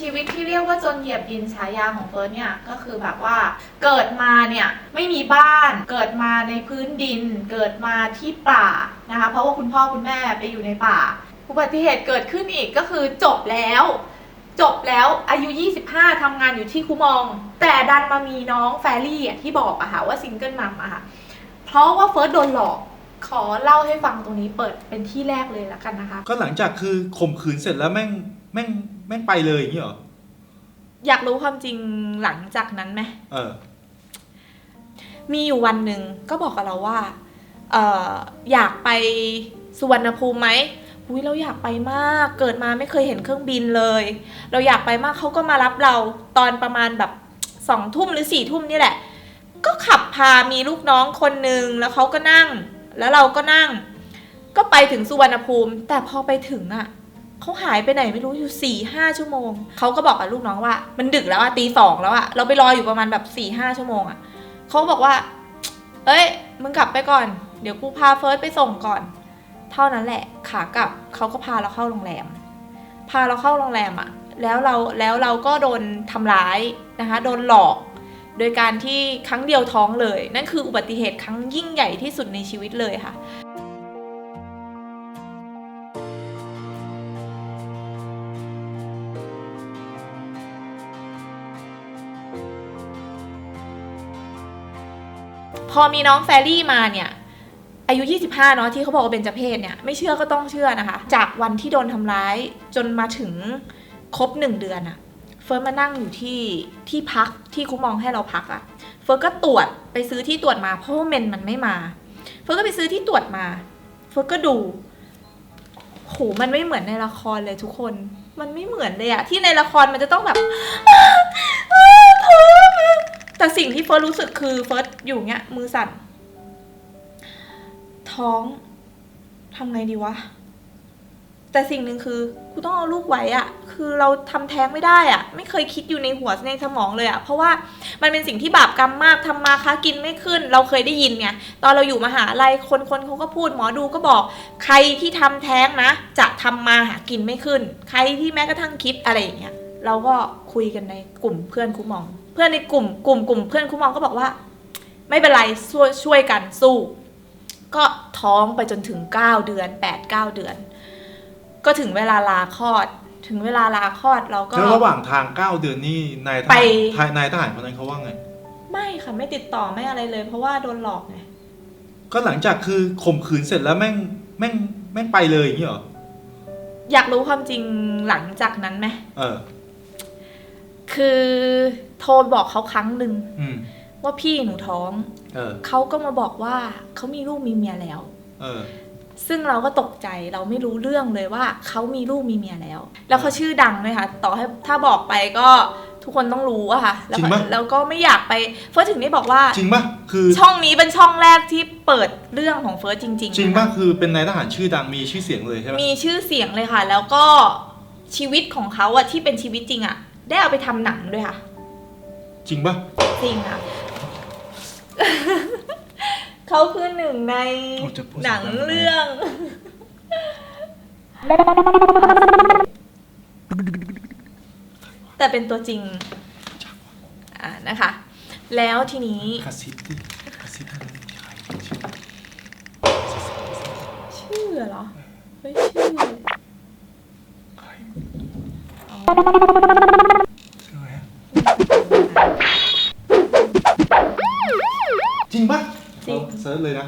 ชีวิตที่เรียกว่าจนเหยียบดินฉายาของเฟิร์สเนี่ยก็คือแบบว่าเกิดมาเนี่ยไม่มีบ้านเกิดมาในพื้นดิน เกิดมาที่ป่านะคะ เพราะว่าคุณพ่อคุณแม่ไปอยู่ในป่า อุบัติเหตุเกิดขึ้นอีกก็คือจบแล้ว จบแล้วอายุ 25ทำงานอยู่ที่คูมอง แต่ดันมามีน้องแฟรี่อะที่บอกอะค่ะว่าซิงเกิลมัมอะค่ะเพราะว่าเฟิร์สโดนหลอกขอเล่าให้ฟังตรงนี้เปิดเป็นที่แรกเลยละกันนะคะ ก็หลังจากคือข่มขืนเสร็จแล้วแม่งแม่ง แม่งไปเลยอย่างนี้เหรอ อยากรู้ความจริงหลังจากนั้นไหม เออ มีอยู่วันหนึ่งก็บอกกับเราว่า เอออยากไปสุวรรณภูมิไหมอุ้ยเราอยากไปมาก เกิดมาไม่เคยเห็นเครื่องบินเลย เราอยากไปมากเขาก็มารับเราตอนประมาณแบบสองทุ่มหรือสี่ทุ่มนี่แหละ ก็ขับพามีลูกน้องคนหนึ่งแล้วเขาก็นั่ง แล้วเราก็นั่ง ก็ไปถึงสุวรรณภูมิ แต่พอไปถึงอะ เขาหายไปไหนไม่รู้อยู่สี่ห้าชั่วโมง เขาก็บอกกับลูกน้องว่า มันดึกแล้วอะตีสองแล้วอะเราไปรออยู่ประมาณแบบสี่ห้าชั่วโมงอะเขาบอกว่า เอ้ย มึงกลับไปก่อน เดี๋ยวกูพาเฟิร์สไปส่งก่อน เท่านั้นแหละ ขากลับเขาก็พาเราเข้าโรงแรม พาเราเข้าโรงแรมอะแล้วเราแล้วเราก็โดนทำร้ายนะคะ โดนหลอก โดยการที่ครั้งเดียวท้องเลย นั่นคืออุบัติเหตุครั้งยิ่งใหญ่ที่สุดในชีวิตเลยค่ะ พอมีน้องแฟรี่มาเนี่ย อายุ 25 เนาะที่เขาบอกว่าเป็นจเพศเนี่ยไม่เชื่อก็ต้องเชื่อนะคะ จากวันที่โดนทำร้ายจนมาถึงครบหนึ่งเดือนอะเฟิร์สมานั่งอยู่ที่ที่พักที่คุ้มองให้เราพักอะเฟิร์สก็ตรวจไปซื้อที่ตรวจมาเพราะว่าเมนมันไม่มา เฟิร์สก็ไปซื้อที่ตรวจมา เฟิร์สก็ดูโหมันไม่เหมือนในละครเลยทุกคน มันไม่เหมือนเลยอะที่ในละครมันจะต้องแบบ แต่สิ่งที่เฟิร์สรู้สึกคือเฟิร์สอยู่เงี้ย มือสั่น ท้องทำไงดีวะ แต่สิ่งหนึ่งคือกูต้องเอาลูกไว้อะคือเราทำแท้งไม่ได้อะไม่เคยคิดอยู่ในหัวในสมองเลยอะเพราะว่ามันเป็นสิ่งที่บาปกรรมมากทำมาค้ากินไม่ขึ้น เราเคยได้ยินไงตอนเราอยู่มหาลัยคนคนเขาก็พูดหมอดูก็บอก ใครที่ทำแท้งนะ จะทำมาหากินไม่ขึ้น ใครที่แม้กระทั่งคิดอะไรอย่างเงี้ยเราก็คุยกันในกลุ่มเพื่อนคุ้มอง เพื่อนในกลุ่มกลุ่มกลุ่มเพื่อนคุ้มองก็บอกว่า ไม่เป็นไรช่วยช่วยกันสู้ ก็ท้องไปจนถึง 9 เดือน 8 9 เดือน ก็ถึงเวลาลาคลอด ถึงเวลาลาคลอดเราก็ แล้วระหว่างทาง 9 เดือนนี่นายทไปหารนายทหารคนนั้นเขาว่าไง ไม่ค่ะไม่ติดต่อไม่อะไรเลย เพราะว่าโดนหลอกไงก็หลังจากคือข่มขืนเสร็จแล้วแม่งแม่งแม่งไปเลยอย่างนี้เหรออยากรู้ความจริงหลังจากนั้นไหมเออ คือโทรบอกเขาครั้งหนึ่งอืม ว่าพี่หนูท้อง เออ เขาก็มาบอกว่าเขามีลูกมีเมียแล้ว เออ ซึ่งเราก็ตกใจเราไม่รู้เรื่องเลยว่าเขามีลูกมีเมียแล้ว แล้วเขาชื่อดังเลยค่ะ ต่อให้ถ้าบอกไปก็ทุกคนต้องรู้อะค่ะ แล้วจริงปะ แล้วก็ไม่อยากไปเฟิร์สถึงได้บอกว่าจริงปะคือ ช่องนี้เป็นช่องแรกที่เปิดเรื่องของเฟิร์สจริงๆจริงนะปะคะคือเป็นนายทหารชื่อดังมีชื่อเสียงเลยใช่ปะมีชื่อเสียงเลยค่ะ แล้วก็ชีวิตของเขาอะที่เป็นชีวิตจริงอะ ได้เอาไปทำหนังด้วยค่ะ จริงปะจริงค่ะ เขาคือหนึ่งในโอ้จะพูด หนังสองแบบเรื่อง แต่เป็นตัวจริงอ่านะคะ แล้วทีนี้คาซิตี้คาซิตี้ใครชื่อชื่อเหรอเฮ้ยชื่อ ใครอ๋อชื่อ จริงเอาเซิร์ชเลยนะ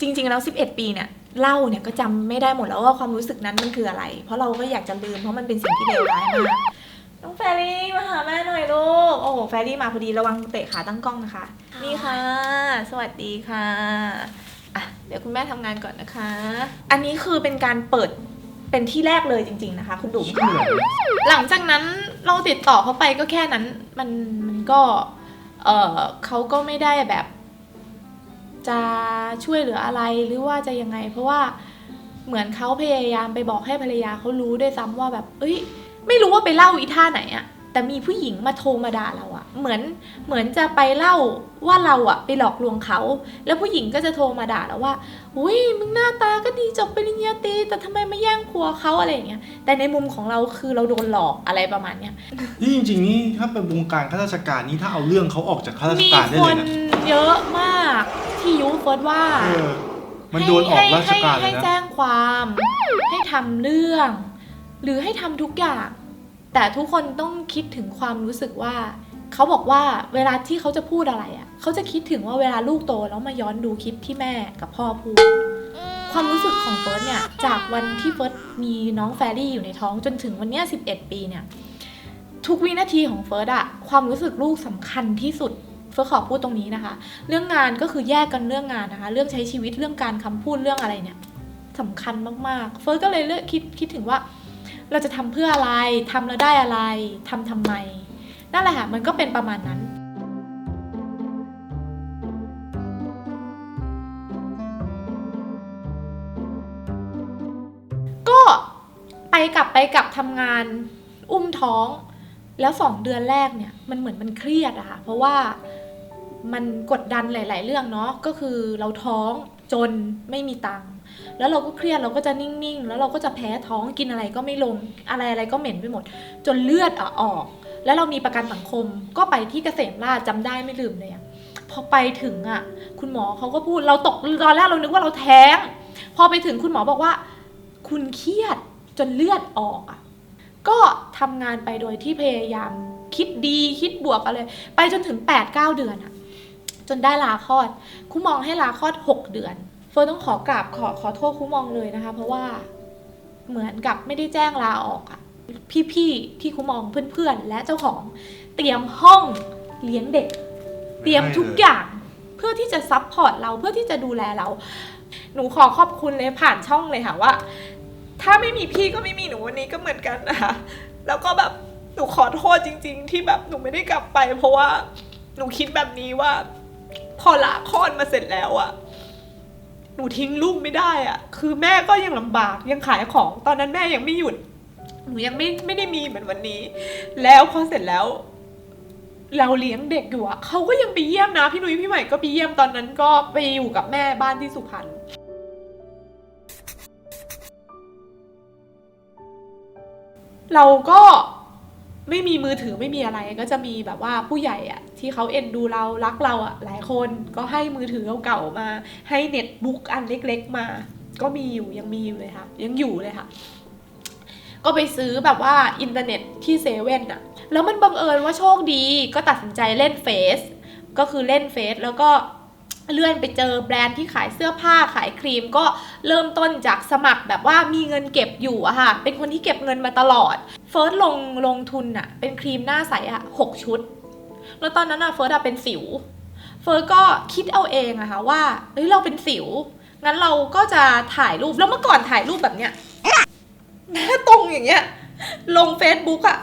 จริง ๆ แล้ว 11 ปีเนี่ยเล่าเนี่ยก็จำไม่ได้หมดแล้วว่าความรู้สึกนั้นมันคืออะไร เพราะเราก็อยากจะลืมเพราะมันเป็นสิ่งที่เลวร้ายมากน้องแฟรี่มาหาแม่หน่อยลูกโอ้โหแฟรี่มาพอดีระวังเตะขาตั้งกล้องนะคะ นี่ค่ะ สวัสดีค่ะอะ เดี๋ยวคุณแม่ทำงานก่อนนะคะ อันนี้คือเป็นการเปิดเป็นที่แรกเลยจริง ๆ นะคะ คุณดุ๋ม ชื่อค่ะอะไรหลังจากนั้นเราติดต่อเขาไปก็แค่นั้นมันมันก็เออเขาก็ไม่ได้แบบ จะช่วยเหลืออะไรหรือว่าจะยังไง เพราะว่าเหมือนเขาพยายามไปบอกให้ภรรยาเขารู้ด้วยซ้ำว่าแบบ เอ้ย ไม่รู้ว่าไปเล่าอีท่าไหนอะแต่มีผู้หญิงมาโทรมาด่าเรา เหมือนเหมือนจะไปเล่าว่าเราอะไปหลอกลวงเขา แล้วผู้หญิงก็จะโทรมาด่าเราว่า อุ้ยมึงหน้าตาก็ดีจบปริญญาตรีแต่ทำไมมาแย่งผัวเขาอะไรอย่างเงี้ย แต่ในมุมของเราคือเราโดนหลอกอะไรประมาณเนี้ยนี่จริงๆนี่ถ้าเป็นวงการข้าราชการนี่ถ้าเอาเรื่องเขาออกจากข้าราชมีการได้คเลยนนะเยอะมากที่ยุเฟิร์สว่าเออมันโดนออกราชการเลให้ยให้นะแจ้งความ ให้ทำเรื่อง หรือให้ทำทุกอย่าง แต่ทุกคนต้องคิดถึงความรู้สึกว่า เขาบอกว่าเวลาที่เขาจะพูดอะไรอะเขาจะคิดถึงว่าเวลาลูกโตแล้วมาย้อนดูคลิปที่แม่กับพ่อพูด ความรู้สึกของเฟิร์สเนี่ยจากวันที่เฟิร์สมีน้องแฟรี่อยู่ในท้องจนถึงวันเนี้ย11 ปีเนี่ยทุกวินาทีของเฟิร์สอะความรู้สึกลูกสำคัญที่สุดเฟิร์สขอพูดตรงนี้นะคะ เรื่องงานก็คือแยกกันเรื่องงานนะคะ เรื่องใช้ชีวิตเรื่องการคำพูดเรื่องอะไรเนี่ยสำคัญมากๆ เฟิร์สก็เลยเลือกคิดคิดถึงว่า เราจะทำเพื่ออะไรทำแล้วได้อะไรทำทำไม นั่นแหละค่ะ มันก็เป็นประมาณนั้น ก็ไปกลับไปกลับทำงานอุ้มท้อง แล้วสองเดือนแรกเนี่ย มันเหมือนมันเครียดอะค่ะ เพราะว่ามันกดดันหลาย ๆ เรื่องเนาะ ก็คือเราท้องจนไม่มีตังค์ แล้วเราก็เครียดเราก็จะนิ่ง ๆ แล้วเราก็จะแพ้ท้องกินอะไรก็ไม่ลง อะไรอะไรก็เหม็นไปหมด จนเลือดอออก แล้วเรามีประกันสังคมก็ไปที่เกษมราชจำได้ไม่ลืมเลยอะพอไปถึงอะคุณหมอเขาก็พูดเราตกตอนแรกเรานึกว่าเราแท้ง พอไปถึงคุณหมอบอกว่า คุณเครียดจนเลือดออกอะก็ทำงานไปโดยที่พยายามคิดดีคิดบวกอะไรไปจนถึง 8-9 เดือนอะจนได้ลาคลอดครูมองให้ลาคลอด 6 เดือนเฟิร์นต้องขอกราบขอขอโทษครูมองเลยนะคะ เพราะว่าเหมือนกับไม่ได้แจ้งลาออกอะ พี่ๆที่ครูมองเพื่อนๆ และเจ้าของเตรียมห้องเลี้ยงเด็ก เตรียมทุกอย่างเพื่อที่จะซัพพอร์ตเราเพื่อที่จะดูแลเรา หนูขอขอบคุณเลยผ่านช่องเลยค่ะว่า ถ้าไม่มีพี่ก็ไม่มีหนูวันนี้ก็เหมือนกันนะคะแล้วก็แบบหนูขอโทษจริง ๆ ที่แบบหนูไม่ได้กลับไป เพราะว่าหนูคิดแบบนี้ว่า พอละคลอดมาเสร็จแล้วอะหนูทิ้งลูกไม่ได้อะคือแม่ก็ยังลำบากยังขายของตอนนั้นแม่ยังไม่หยุด หนูยังไม่ไม่ได้มีเหมือนวันนี้ แล้วพอเสร็จแล้ว เราเลี้ยงเด็กอยู่อะเขาก็ยังไปเยี่ยมนะ พี่นุ้ยพี่ใหม่ก็ไปเยี่ยมตอนนั้นก็ไปอยู่กับแม่บ้านที่สุพรรณเราก็ไม่มีมือถือไม่มีอะไรก็จะมีแบบว่าผู้ใหญ่อะที่เขาเอ็นดูเรารักเราอะหลายคนก็ให้มือถือเก่าๆมา ให้เน็ตบุ๊กอันเล็กๆมา ก็มีอยู่ยังมีอยู่เลยค่ะ ยังอยู่เลยค่ะ ก็ไปซื้อแบบว่าอินเทอร์เน็ตที่เซเว่นอะแล้วมันบังเอิญว่าโชคดีก็ตัดสินใจเล่นเฟซก็คือเล่นเฟซแล้วก็เลื่อนไปเจอแบรนด์ที่ขายเสื้อผ้าขายครีมก็เริ่มต้นจากสมัครแบบว่ามีเงินเก็บอยู่อะค่ะ เป็นคนที่เก็บเงินมาตลอด เฟิร์สลงลงทุนอะเป็นครีมหน้าใสอะหกชุด แล้วตอนนั้นอะเฟิร์สอะเป็นสิว เฟิร์สก็คิดเอาเองอะค่ะว่าเฮ้ยเราเป็นสิว งั้นเราก็จะถ่ายรูป แล้วเมื่อก่อนถ่ายรูปแบบเนี้ย หน้าตรงอย่างเงี้ย ลงเฟซบุ๊กอะ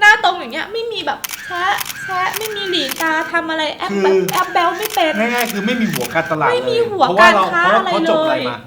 หน้าตรงอย่างเงี้ยไม่มีแบบแชะแชะไม่มีหลีตาทำอะไรแอปคือแบบแอปแบลไม่เป็น ง่ายๆคือไม่มีหัวการตลาดไม่มีเลยหัวเพราะว่าเราการค้าเพราะอะไรเพราะจบอะไรเลย มา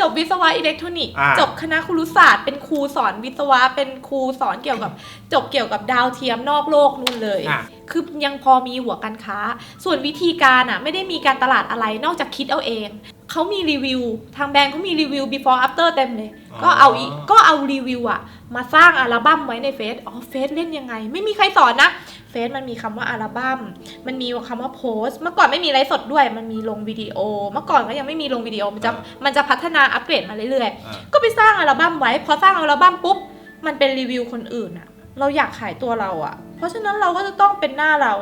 จบวิศวะอิเล็กทรอนิกส์อ่า จบคณะครุศาสตร์เป็นครูสอนวิศวะเป็นครูสอนเกี่ยวกับ จบเกี่ยวกับดาวเทียมนอกโลกนู่นเลย อะ คือยังพอมีหัวการค้า ส่วนวิธีการอะไม่ได้มีการตลาดอะไรนอกจากคิดเอาเอง เขามีรีวิว ทางแบรนด์เขามีรีวิว before after เต็มเลยก็เอาอีก็เอารีวิวอะมาสร้างอัลบั้มไว้ในเฟซอ๋อเฟซเล่นยังไง ไม่มีใครสอนนะเฟซมันมีคำว่าอัลบั้มมันมีคำว่าโพสต์เมื่อก่อนไม่มีไลฟ์สดด้วย มันมีลงวิดีโอ เมื่อก่อนก็ยังไม่มีลงวิดีโอมันจะมันจะพัฒนาอัปเกรดมาเรื่อยๆ อะก็ไปสร้างอัลบั้มไว้ พอสร้างอัลบั้มปุ๊บ มันเป็นรีวิวคนอื่นอะเราอยากขายตัวเราอะ เพราะฉะนั้นเราก็จะต้องเป็นหน้าเรา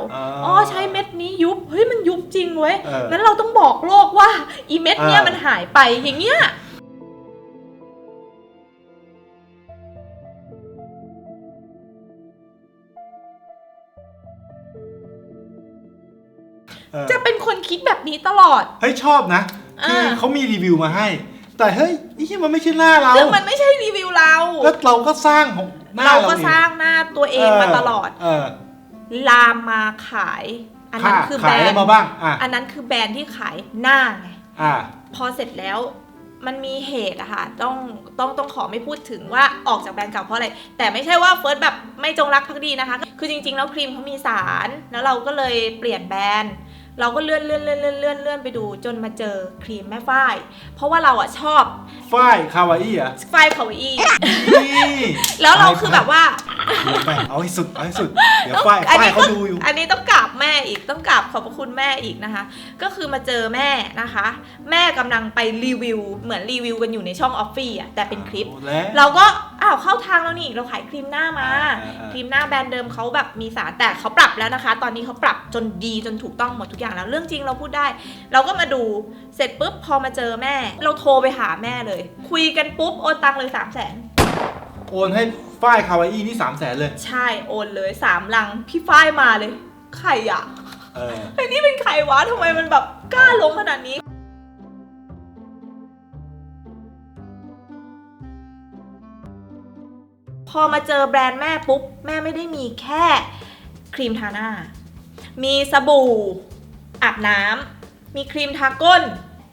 อ๋อใช้เม็ดนี้ยุบ เฮ้ยมันยุบจริงเว้ยเอองั้นเราต้องบอกโลกว่าอีเม็ดเนี้ยเออมันหายไปอย่างเงี้ยเออจะเป็นคนคิดแบบนี้ตลอด เฮ้ยชอบนะ คืออ่าเขามีรีวิวมาให้ แต่เฮ้ยไอ้ที่มันไม่ใช่หน้าเราซึ่งมันไม่ใช่รีวิวเราแล้วเราก็สร้างของหน้าเราเราก็นี่สร้างหน้าตัวเองมาตลอดเออลามมาขาย อันนั้นค่ะคือขาแบยรอะไรนด์มาบ้างอะอันนั้นคือแบรนด์ที่ขายหน้าไงอะพอเสร็จแล้วมันมีเหตุอะค่ะต้องต้องต้องขอไม่พูดถึงว่าออกจากแบรนด์เก่าเพราะอะไร แต่ไม่ใช่ว่าเฟิร์สแบบไม่จงรักภักดีนะคะ คือจริงๆ แล้วครีมเขามีสาร แล้วเราก็เลยเปลี่ยนแบรนด์ เราก็เลื่อนเลื่อนเลื่อนเลื่อนเลื่อนเลื่อนไปดูจนมาเจอครีมแม่ฝ้าย เพราะว่าเราอะชอบฝ้ายคาวาอี้อะฝ้ายคาวาอี้นี่แล้วเราคือแบบว่า ลงไปเอาให้สุดเอาให้สุด เดี๋ยวฝ้ายอันฝ้านี้ยเขาดูอยู่ อันนี้ต้องกราบแม่อีกต้องกราบขอบพระคุณแม่อีกนะคะ ก็คือมาเจอแม่นะคะ แม่กำลังไปรีวิว เหมือนรีวิวกันอยู่ในช่องออฟฟี่อะแต่เป็นคลิปแล้วเราก็อ้าวเข้าทางแล้วนี่เราขายครีมหน้ามาอ่าอ่าครีมหน้าแบรนด์เดิมเขาแบบมีสารแต่เขาปรับแล้วนะคะ ตอนนี้เขาปรับจนดีจนถูกต้องหมดทุกอย่างแล้วเรื่องจริงเราพูดได้ เราก็มาดูเสร็จปุ๊บพอมาเจอแม่ เราโทรไปหาแม่เลย คุยกันปุ๊บโอนตังเลยสามแสน โอนให้ฝ้ายคาวาอี้นี่สามแสนเลย ใช่โอนเลยสามลังพี่ฝ้ายมาเลย ใครอะเออ ไอ้นี่เป็นใครวะทำไมมันแบบกล้าลงขนาดนี้ พอมาเจอแบรนด์แม่ปุ๊บ แม่ไม่ได้มีแค่ครีมทาหน้า มีสบู่อาบน้ำมีครีมทาก้น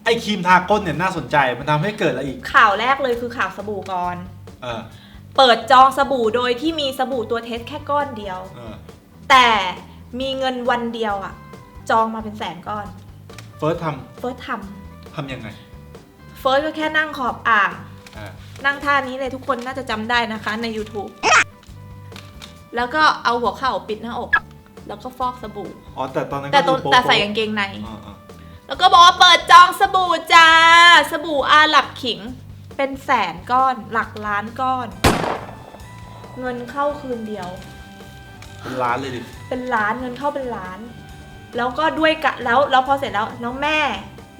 ไอครีมทาก้นเนี่ยน่าสนใจมันทำให้เกิดอะไรอีก ข่าวแรกเลยคือข่าวสบู่ก่อน เออ เปิดจองสบู่โดยที่มีสบู่ตัวเทสแค่ก้อนเดียว เออ แต่มีเงินวันเดียวอะจองมาเป็นแสนก้อน เฟิร์สทเฟิร์สทำทำยังไงำเฟิร์สก็แค่นั่งขอบอ่าง อ่านั่งท่านี้เลยทุกคนน่าจะจำได้นะคะใน YouTube แล้วก็เอาหัวเข่าปิดหน้าอก แล้วก็ฟอกสบู่ อ๋อแต่ตอนนั้นแต่ก็ตดูนโป๊ะแต่ใส่กางเกงใน อ่าอ่าแล้วก็บอกว่าเปิดจองสบู่จ้า สบู่อาหลับขิง เป็นแสนก้อน หลักล้านก้อน เงินเข้าคืนเดียว เป็นล้านเลยดิเป็นล้านเงินเข้าเป็นล้าน แล้วก็ด้วยกะแล้วแล้วพอเสร็จแล้วน้องแม่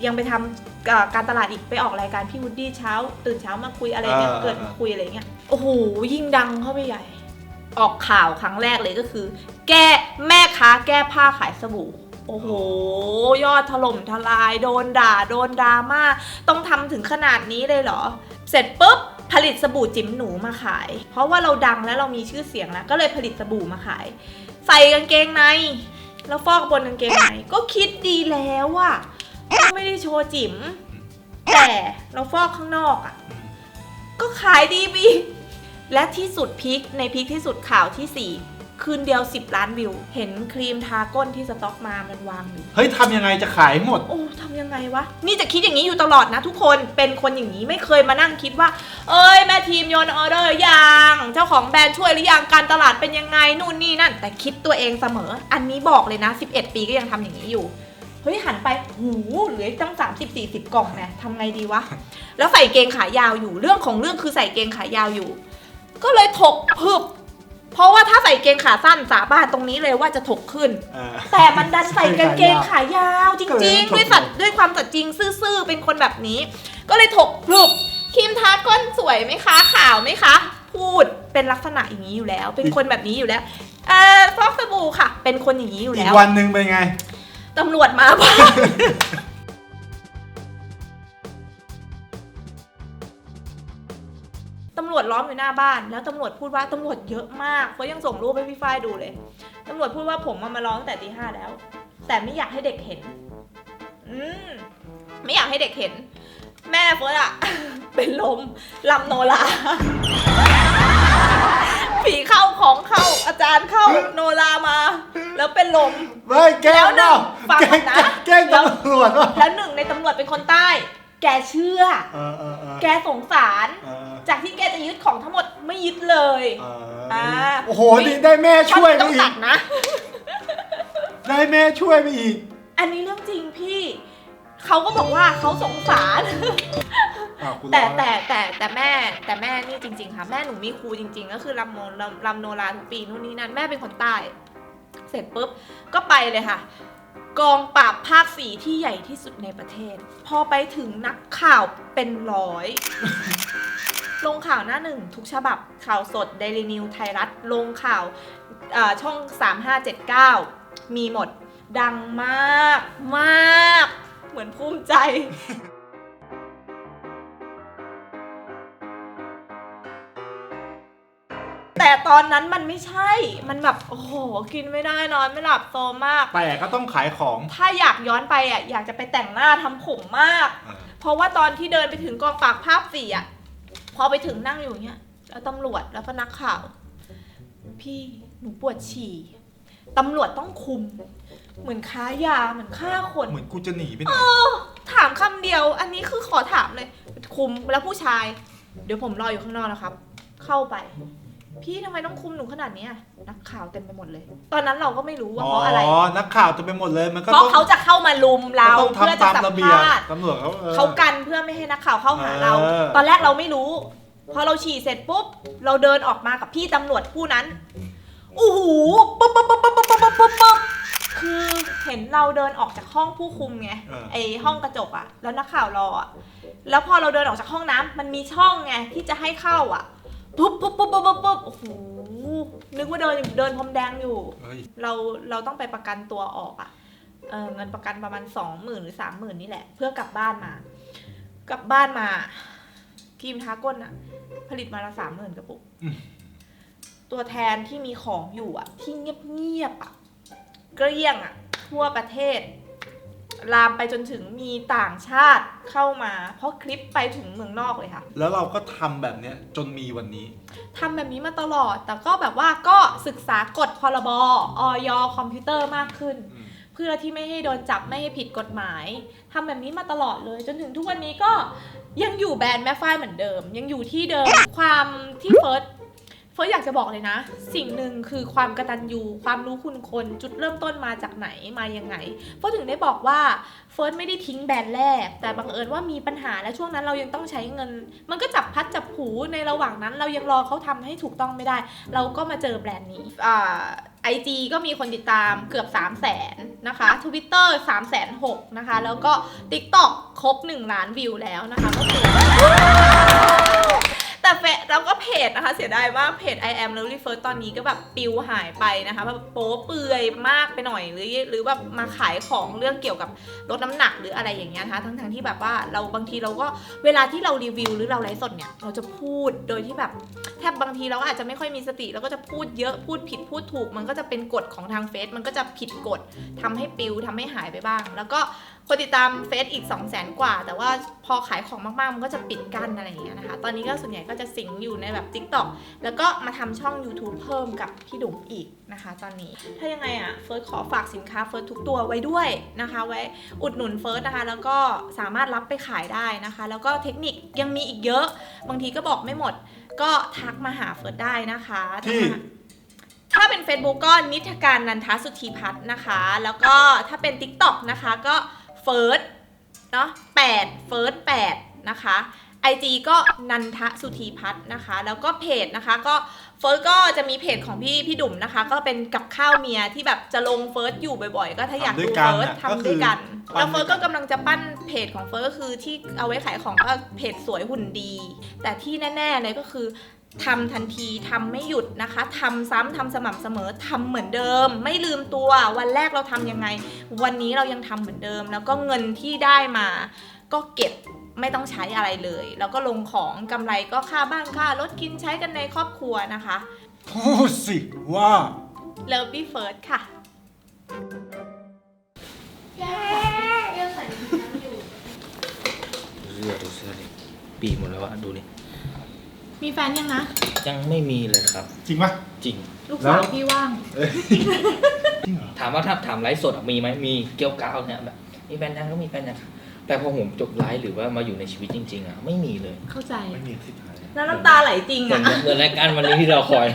ยังไปทำเอ่อการตลาดอีกไปออกรายการพี่วูดดี้เช้า ตื่นเช้ามาคุยอะไรเนี่ยเกิดมาคุยอะไรเงี้ยโอ้โหยิ่งดังเข้าไปใหญ่ ออกข่าวครั้งแรกเลยก็คือ แก้แม่ค้าแก้ผ้าขายสบู่ โอ้โห ยอดถล่มทลาย โดนด่า โดนดราม่าต้องทำถึงขนาดนี้เลยเหรอ เสร็จปุ๊บ ผลิตสบู่จิ๋มหนูมาขาย เพราะว่าเราดังแล้วเรามีชื่อเสียงแล้ว ก็เลยผลิตสบู่มาขาย ใส่กางเกงในแล้วฟอกบนกางเกงในก็คิดดีแล้วอะก็ไม่ได้โชว์จิ๋มแต่เราฟอกข้างนอกอะก็ขายดีไปอีและที่สุดพิกในพิกที่สุดข่าวที่4 คืนเดียว 10 ล้านวิว เห็นครีมทาก้นที่สต็อกมามันวางอยู่ เฮ้ยทำยังไงจะขายหมด โอ้ทำยังไงวะ นี่จะคิดอย่างนี้อยู่ตลอดนะทุกคน เป็นคนอย่างนี้ไม่เคยมานั่งคิดว่า เอ้ยแม่ทีมโยนออเดอร์ยัง เจ้าของแบรนด์ช่วยหรือยังการตลาดเป็นยังไงนู่นนี่นั่น แต่คิดตัวเองเสมอ อันนี้บอกเลยนะ 11 ปีก็ยังทำอย่างนี้อยู่เฮ้ยหันไปหูเหลือตั้ง 30 40 กล่องเนี่ยทำไงดีวะ แล้วใส่เกงขายาวอยู่เรื่องของเรื่องคือใส่เกงขายาวอยู่ ก็เลยถกพึบ เพราะว่าถ้าใส่เกงขาสั้นสาบานตรงนี้เลยว่าจะถกขึ้นเออแต่มันดันใส่กางเกงขายาวจก็เลยริงต้องๆด้วยถกสัตว์ด้วยความสัตย์จริงซื่อๆ เป็นคนแบบนี้ ก็เลยถกพลุบครีมทาก้นสวยไหมคะขาวไหมคะ พูดเป็นลักษณะอย่างนี้อยู่แล้ว เป็นคนแบบนี้อยู่แล้วเออฟอกสบู่ค่ะ เป็นคนอย่างนี้อยู่อีแล้กววันหนึ่งเป็นไง ตำรวจมาบ้าน ล้อมอยู่หน้าบ้าน แล้วตำรวจพูดว่าตำรวจเยอะมากเขายังส่งรูปให้พี่ฝ้ายดูเลยตำรวจพูดว่าผมมามาร้องตั้งแต่ตีห้าแล้ว แต่ไม่อยากให้เด็กเห็น อืมไม่อยากให้เด็กเห็น แม่เฟิร์สอะเป็นลมลำโนราผีเข้าของเข้าอาจารย์เข้าโนรามา แล้วเป็นลม ไม่แกล้งแล้วหนึ่เปล่างฟังแกล้งนะ แกล้งตำรวจว่ะ แล้วหนึ่งในตำรวจเป็นคนใต้ แกเชื่อ เออเออเออแกสงสาร เออจากที่แกจะยึดของทั้งหมดไม่ยึดเลย เอออ่าโอ้โหนี่ได้แม่ช่วยต้ไปองอีตักดนะ ได้แม่ช่วยไปอีก อันนี้เรื่องจริงพี่ เขาก็บอกว่าเขาสงสาร อ้าวกูแต่ร้องแต่แต่แต่แม่แต่แม่นี่จริง ๆ ค่ะ แม่หนูมีครูจริง ๆ ก็คือรำโนรำรำโนราทุกปีนู่นนี่นั่นแม่เป็นคนใต้ เสร็จปุ๊บก็ไปเลยค่ะ กองปราบภาคสีที่ใหญ่ที่สุดในประเทศ พอไปถึงนักข่าวเป็นร้อย ลงข่าวหน้าหนึ่งทุกฉบับข่าวสดเดลินิวไทยรัฐ ลงข่าวเอ่อช่อง 3579 มีหมดดังมากมาก เหมือนภูมิใจ แต่ตอนนั้นมันไม่ใช่ มันแบบโอ้โหกินไม่ได้นอนไม่หลับโซมมาก แต่ก็ต้องขายของ ถ้าอยากย้อนไปอะอยากจะไปแต่งหน้าทำผมมากเออเพราะว่าตอนที่เดินไปถึงกองปราบภาพสี่อะ พอไปถึงนั่งอยู่อย่างเงี้ยแล้วตำรวจแล้วก็นักข่าว พี่หนูปวดฉี่ตำรวจต้องคุม เหมือนค้ายาเหมือนฆ่าคน เหมือนกูจะหนีไปไหนถามคำเดียว อันนี้คือขอถามเลย คุมแล้วผู้ชาย เดี๋ยวผมรออยู่ข้างนอกนะครับ เข้าไป พี่ทำไมต้องคุมหนูขนาดเนี้ยนักข่าวเต็มไปหมดเลย ตอนนั้นเราก็ไม่รู้ว่าอ๋เพราะอะไรอนักข่าวจะไปหมดเลย มันก็เพราะต้องเขาจะเข้ามาลุมเราก็ต้องเพื่อทำจะตามสัมระเบียบภาษณ์ตำรวจเขาออ เขากันเพื่อไม่ให้นักข่าวเข้าหาเรา เออ ตอนแรกเราไม่รู้ พอเราฉี่เสร็จปุ๊บ เราเดินออกมากับพี่ตำรวจผู้นั้นโอ้โหปุ๊บปุ๊บปุ๊บปุ๊บปุ๊บปุ๊บปุ๊บปุ๊บคือเห็นเราเดินออกจากห้องผู้คุมไงเออ ไอห้องกระจกอะแล้วนักข่าวรออะแล้วพอเราเดินออกจากห้องน้ำมันมีช่องไงที่จะให้เข้าอะ ปุ๊บปุ๊บปุ๊บปุ๊บปุ๊บปุ๊บโอ้โหนึกว่าเดินเดินพรมแดงอยู่ เฮ้ยเราเราต้องไปประกันตัวออกอะ่ะเออเงินประกันประมาณสองหมื่นหรือสามหมื่นนี่แหละ เพื่อกลับบ้านมา กลับบ้านมาครีมทาก้นอะ่ะผลิตมาละสามหมื่นกระปุกอืมตัวแทนที่มีของอยู่อะ่ะที่เงียบเงียบๆอะ่ะเกลี้ยงอะ่ะทั่วประเทศ ลามไปจนถึงมีต่างชาติเข้ามา เพราะคลิปไปถึงเมืองนอกเลยค่ะ แล้วเราก็ทำแบบเนี้ยจนมีวันนี้ ทำแบบนี้มาตลอด แต่ก็แบบว่าก็ศึกษากฎพรบออยคอมพิวเตอร์มากขึ้น อืมเพื่อที่ไม่ให้โดนจับไม่ให้ผิดกฎหมายทำแบบนี้มาตลอดเลย จนถึงทุกวันนี้ก็ยังอยู่แบรนด์แม่ฝ้ายเหมือนเดิม ยังอยู่ที่เดิมความที่เฟิร์สเฟิร์สอยากจะบอกเลยนะ สิ่งหนึ่งคือความกระตันยูความรู้คุณคน จุดเริ่มต้นมาจากไหนมายังไงเฟิร์สถึงได้บอกว่าเฟิร์สไม่ได้ทิ้งแบรนด์แรก แต่บังเอิญว่ามีปัญหาและช่วงนั้นเรายังต้องใช้เงิน มันก็จับพัดจับผูในระหว่างนั้น เรายังรอเขาทำให้ถูกต้องไม่ได้ เราก็มาเจอแบรนด์นี้อ่าไอจีก็มีคนติดตามเกือบ 3 0 0แสนนะคะ Twitter 3 0 0แสนหกนะคะ แล้วก็ TikTok ครบ 1 ล้านวิวแล้วนะคะก็คือ แต่เฟซแล้วก็เพจนะคะ เสียดายมากเพจ I am lovely first ตอนนี้ก็แบบปิวหายไปนะคะแบบโป๊เปลือยมากไปหน่อยหรือ หรือแบบมาขายของเรื่องเกี่ยวกับลดน้ำหนักหรืออะไรอย่างเงี้ยนะคะทั้งทงที่แบบว่าเราบางทีเราก็เวลาที่เรารีวิวหรือเราไลฟ์สดเนี่ยเราจะพูดโดยที่แบบแทบบางทีเราอาจจะไม่ค่อยมีสติเราก็จะพูดเยอะพูดผิดพูดถูก มันก็จะเป็นกฎของทางเฟซมันก็จะผิดกฎทำให้ปิวทำให้หายไปบ้าง แล้วก็ คนติดตามเฟซอีก 2 0 0แสนกว่า แต่ว่าพอขายของมากๆ มันก็จะปิดกั้นอะไรอย่างเงี้ยนะคะ ตอนนี้ก็ส่วนใหญ่ก็จะสิงอยู่ในแบบ Tik t o อกแล้วก็มาทำช่อง YouTube เพิ่มกับพี่ดุ๋มอีกนะคะ ตอนนี้ ถ้ายังไงอะเฟิร์สขอฝากสินค้าเฟิร์สทุกตัวไว้ด้วยนะคะ ไว้อุดหนุนเฟิร์สนะคะ แล้วก็สามารถรับไปขายได้นะคะ แล้วก็เทคนิคยังมีอีกเยอะ บางทีก็บอกไม่หมด ก็ทักมาหาเฟิร์สได้นะคะที่ถ้าเป็น Facebook ก็นิทการนันทสุธีพัฒน์นะคะ แล้วก็ถ้าเป็น TikTok นะคะก็ เฟิร์สเนาะแปดเฟิร์สแปดนะคะ IG ก็นันทสุธีพัฒน์นะคะ แล้วก็เพจนะคะก็เฟิร์สก็จะมีเพจของพี่พี่ดุ่มนะคะ ก็เป็นกับข้าวเมียที่แบบจะลงเฟิร์สอยู่บ่อยๆ ก็ถ้าอยากทำด้ดูวยกันเฟิร์สน่ะทำด้วยกันก็คือปั้นแล้วเฟิร์สด้ก็วยกันกำลังจะปั้นเพจของเฟิร์สก็คือที่เอาไว้ขายของก็เพจสวยหุ่นดี แต่ที่แน่ๆเลยก็คือ ทำทันทีทำไม่หยุดนะคะทำซ้ำทำสม่ำเสมอทำเหมือนเดิม ไม่ลืมตัววันแรกเราทำยังไง วันนี้เรายังทำเหมือนเดิม แล้วก็เงินที่ได้มา ก็เก็บไม่ต้องใช้อะไรเลย แล้วก็ลงของกำไรก็ค่าบ้านค่ารถกินใช้กันในครอบครัวนะคะพูดสิว่าเลิฟบี้เฟิร์สค่ะเสื้อดูเสื้อดิปีหมดแล้วอะดูดิ มีแฟนยังนะ ยังไม่มีเลยครับ จริงปะ จริง ลูกสาวแล้ว พี่ว่าง จริงเหรอถามว่าถ้าถามไลฟ์สดอะมีไหมมีเกี่ยวกาวเนี่ยแบบมีแฟนยังก็มีแฟนยังครับแต่พอผมจบไลฟ์หรือว่ามาอยู่ในชีวิตจริง ๆอะไม่มีเลย เข้าใจ ไม่มีสิทธิ์หายแล้วน้ำตาไหลจริงเหมืออะ นเหมือนรายการวันนี้ที่เราคอย